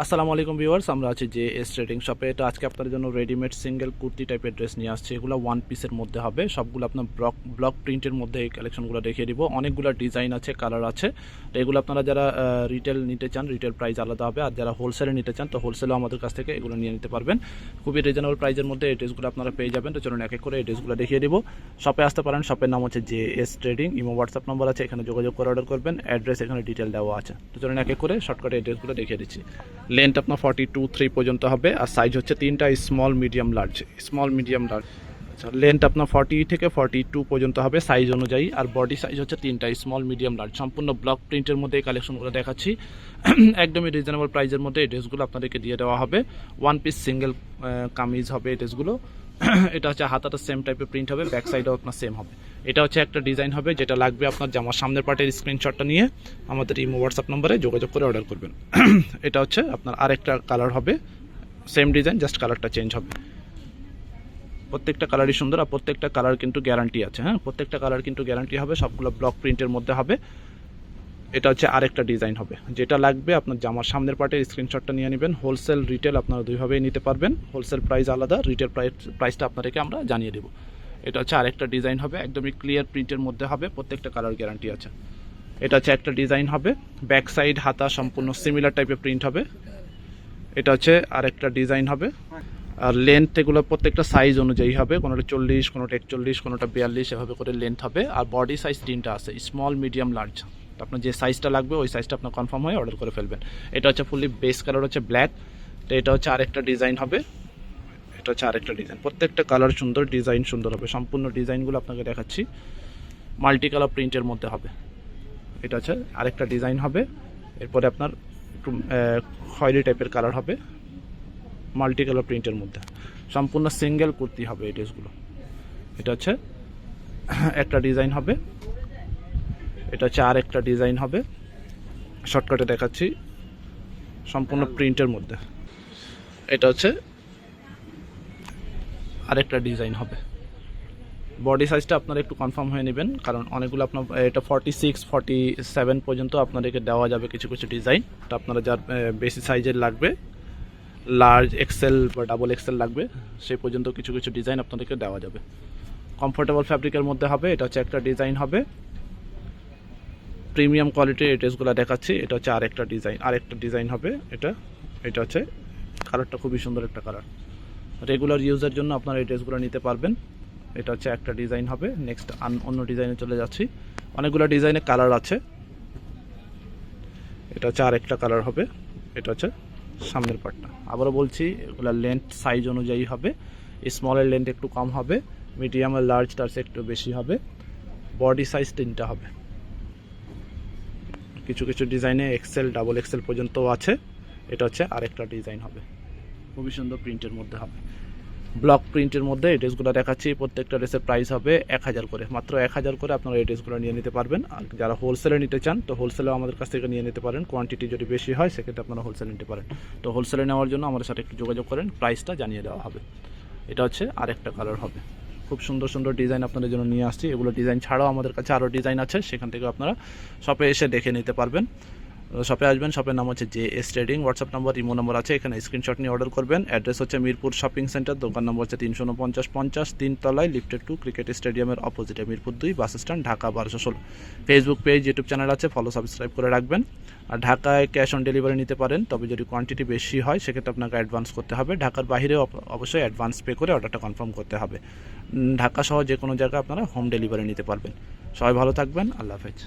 আসসালামু আলাইকুম ভিউয়ার্স, আমরা আছি যে এস ট্রেডিং শপে। তো আজকে আপনাদের জন্য রেডিমেড সিঙ্গেল কুর্তি টাইপের ড্রেস নিয়ে আসছে। এগুলো ওয়ান পিসের মধ্যে হবে। সবগুলো আপনার ব্লক ব্লক প্রিন্টের মধ্যে এই কালেকশনগুলো দেখিয়ে দিব। অনেকগুলো ডিজাইন আছে কালার আছে। তো এগুলো আপনারা যারা রিটেল নিতে চান রিটেল প্রাইস আলাদা হবে। আর যারা হোলসেলে নিতে চান, তো হোলসেলেও আমাদের কাছ থেকে এগুলো নিয়ে নিতে পারবেন। খুবই রিজনেবল প্রাইসের মধ্যে এই ড্রেসগুলো আপনারা পেয়ে যাবেন। তো চলুন এক এক করে এই ড্রেসগুলো দেখিয়ে দিব। শপে আসতে পারেন। শপের নাম হচ্ছে J S trading. Imo WhatsApp number আছে। এখানে যোগাযোগ করে অর্ডার করবেন। অ্যাড্রেস এখানে ডিটেল দেওয়া আছে। তো চলুন এক এক করে শর্টকাটে এই ড্রেসগুলো দেখিয়ে দিচ্ছি। লেন্থ আপনার ফর্টি টু থ্রি পর্যন্ত হবে আর সাইজ হচ্ছে তিনটা small medium large small medium large আচ্ছা লেন্থ আপনার ফর্টি থেকে ফর্টি টু পর্যন্ত হবে সাইজ অনুযায়ী আর বডি সাইজ হচ্ছে তিনটা স্মল মিডিয়াম লার্জ সম্পূর্ণ ব্লক প্রিন্টের মধ্যে এই কালেকশনগুলো দেখাচ্ছি। একদমই রিজনেবল প্রাইজের মধ্যে এই ড্রেসগুলো আপনাদেরকে দিয়ে দেওয়া হবে। ওয়ান পিস সিঙ্গেল কামিজ হবে এই ড্রেসগুলো এটা হচ্ছে হাতাটা সেম টাইপের প্রিন্ট হবে ব্যাক সাইডও আপনার সেম হবে। এটা হচ্ছে একটা ডিজাইন হবে, যেটা লাগবে আপনার জামার সামনের পার্টের স্ক্রিনশটটা নিয়ে আমাদের ইমো হোয়াটসঅ্যাপ নম্বরে যোগাযোগ করে অর্ডার করবেন। এটা হচ্ছে আপনার আরেকটা কালার হবে সেম ডিজাইন জাস্ট কালারটা চেঞ্জ হবে। প্রত্যেকটা কালারই সুন্দর আর প্রত্যেকটা কালার কিন্তু গ্যারান্টি আছে হ্যাঁ? প্রত্যেকটা কালার কিন্তু গ্যারান্টি হবে, সবগুলো ব্লক প্রিন্টের মধ্যে হবে। এটা হচ্ছে আরেকটা ডিজাইন হবে। যেটা লাগবে আপনার জামার সামনের পার্টের স্ক্রিনশটটা নিয়ে নেবেন। হোলসেল রিটেল আপনারা দুইভাবেই নিতে পারবেন। হোলসেল প্রাইস আলাদা, রিটেল প্রাইস, প্রাইসটা আপনাদেরকে আমরা জানিয়ে দেবো। এটা হচ্ছে আরেকটা ডিজাইন হবে, একদমই ক্লিয়ার প্রিন্টের মধ্যে হবে, প্রত্যেকটা কালার গ্যারান্টি আছে। এটা হচ্ছে একটা ডিজাইন হবে ব্যাক সাইড হাতা সম্পূর্ণ সিমিলার টাইপের প্রিন্ট হবে। এটা হচ্ছে আরেকটা ডিজাইন হবে। আর লেন্থ এগুলো প্রত্যেকটা সাইজ অনুযায়ী হবে, কোনোটা চল্লিশ, কোনোটা একচল্লিশ, কোনোটা বিয়াল্লিশ, এভাবে করে লেন্থ হবে। আর বডি সাইজ তিনটা আছে স্মল মিডিয়াম লার্জ আপনার যে সাইজটা লাগবে, ওই সাইজটা আপনার কনফার্ম হয়ে অর্ডার করে ফেলবেন। এটা হচ্ছে ফুললি বেস কালার হচ্ছে ব্ল্যাক তো এটা হচ্ছে আরেকটা ডিজাইন হবে। এটা হচ্ছে আরেকটা ডিজাইন প্রত্যেকটা কালার সুন্দর ডিজাইন সুন্দর হবে। সম্পূর্ণ ডিজাইনগুলো আপনাকে দেখাচ্ছি। মাল্টি কালার প্রিন্টের মধ্যে হবে। এটা হচ্ছে আরেকটা ডিজাইন হবে। এরপরে আপনার একটু খয়েরি টাইপের কালার হবে। মাল্টি কালার প্রিন্টের মধ্যে। সম্পূর্ণ সিঙ্গেল কুর্তি হবে এই ড্রেসগুলো এটা হচ্ছে একটা ডিজাইন হবে। এটা হচ্ছে আর একটা ডিজাইন হবে। শর্টকাটে দেখাচ্ছি। সম্পূর্ণ প্রিন্টের মধ্যে। এটা হচ্ছে আরেকটা ডিজাইন হবে। বডি সাইজটা আপনারা একটু কনফার্ম হয়ে নেবেন, কারণ অনেকগুলো আপনার, এটা ফর্টি সিক্স ফর্টি সেভেন পর্যন্ত আপনাদেরকে দেওয়া যাবে কিছু কিছু ডিজাইন। তো আপনারা যার বেশি সাইজের লাগবে লার্জ এক্সেল বা ডাবল এক্সেল লাগবে সেই পর্যন্ত কিছু কিছু ডিজাইন আপনাদেরকে দেওয়া যাবে। কমফোর্টেবল ফ্যাব্রিকের মধ্যে হবে, এটা হচ্ছে একটা ডিজাইন হবে। প্রিমিয়াম কোয়ালিটির এই ড্রেসগুলো দেখাচ্ছি। এটা হচ্ছে আরেকটা ডিজাইন আরেকটা ডিজাইন হবে এটা। এটা হচ্ছে কালারটা খুবই সুন্দর একটা কালার। রেগুলার ইউজের জন্য আপনারা এই ড্রেসগুলো নিতে পারবেন। এটা হচ্ছে একটা ডিজাইন হবে। নেক্সট অন্য ডিজাইনে চলে যাচ্ছি। অনেকগুলো ডিজাইনে কালার আছে। এটা হচ্ছে আরেকটা কালার হবে। এটা হচ্ছে সামনের পার্টটা আবারও বলছি, এগুলো লেন্থ সাইজ অনুযায়ী হবে। স্মলের লেন্থ একটু কম হবে। মিডিয়াম আর লার্জ তার একটু বেশি হবে। বডি সাইজ তিনটা হবে। কিছু কিছু ডিজাইনে এক্সেল ডাবল এক্সেল পর্যন্ত আছে। এটা হচ্ছে আরেকটা ডিজাইন হবে। খুবই সুন্দর প্রিন্টের মধ্যে হবে। ব্লক প্রিন্টের মধ্যে এই ড্রেসগুলো দেখাচ্ছি প্রত্যেকটা ড্রেসের প্রাইস হবে এক হাজার করে। মাত্র এক হাজার করে আপনারা এই ড্রেসগুলো নিয়ে নিতে পারবেন। আর যারা হোলসেলে নিতে চান তো হোলসেলেও আমাদের কাছ থেকে নিয়ে নিতে পারেন। কোয়ান্টিটি যদি বেশি হয় সেক্ষেত্রে আপনারা হোলসেলে নিতে পারেন। তো হোলসেলে নেওয়ার জন্য আমাদের সাথে একটু যোগাযোগ করেন প্রাইসটা জানিয়ে দেওয়া হবে। এটা হচ্ছে আরেকটা কালার হবে। খুব সুন্দর সুন্দর ডিজাইন আপনাদের জন্য নিয়ে আসছি। এগুলো ডিজাইন ছাড়াও আমাদের কাছে আরও ডিজাইন আছে, সেখান থেকে আপনারা শপে এসে দেখে নিতে পারবেন। শপে আসবেন, শপের নাম হচ্ছে J S trading WhatsApp number Imo number আছে, এখানে স্ক্রিনশট নিয়ে অর্ডার করবেন। অ্যাড্রেস হচ্ছে মিরপুর শপিং সেন্টার দোকান নম্বর হচ্ছে তিনশো উনপঞ্চাশ পঞ্চাশ তিনতলায় লিফটেড টু ক্রিকেট স্টেডিয়ামের অপোজিটে মিরপুর দুই বাস স্ট্যান্ড ঢাকা বারোশো ষোলো। ফেসবুক পেজ ইউটিউব চ্যানেল আছে ফলো সাবস্ক্রাইব করে রাখবেন। আর ঢাকায় ক্যাশ অন ডেলিভারি নিতে পারেন, তবে যদি কোয়ান্টিটি বেশি হয়, সেক্ষেত্রে আপনাকে অ্যাডভান্স করতে হবে। ঢাকার বাইরেও অবশ্যই অ্যাডভান্স পে করে অর্ডারটা কনফার্ম করতে হবে। ঢাকা সহ যে কোনো জায়গায় আপনারা হোম ডেলিভারি নিতে পারবেন। সবাই ভালো থাকবেন, আল্লাহ হাফেজ।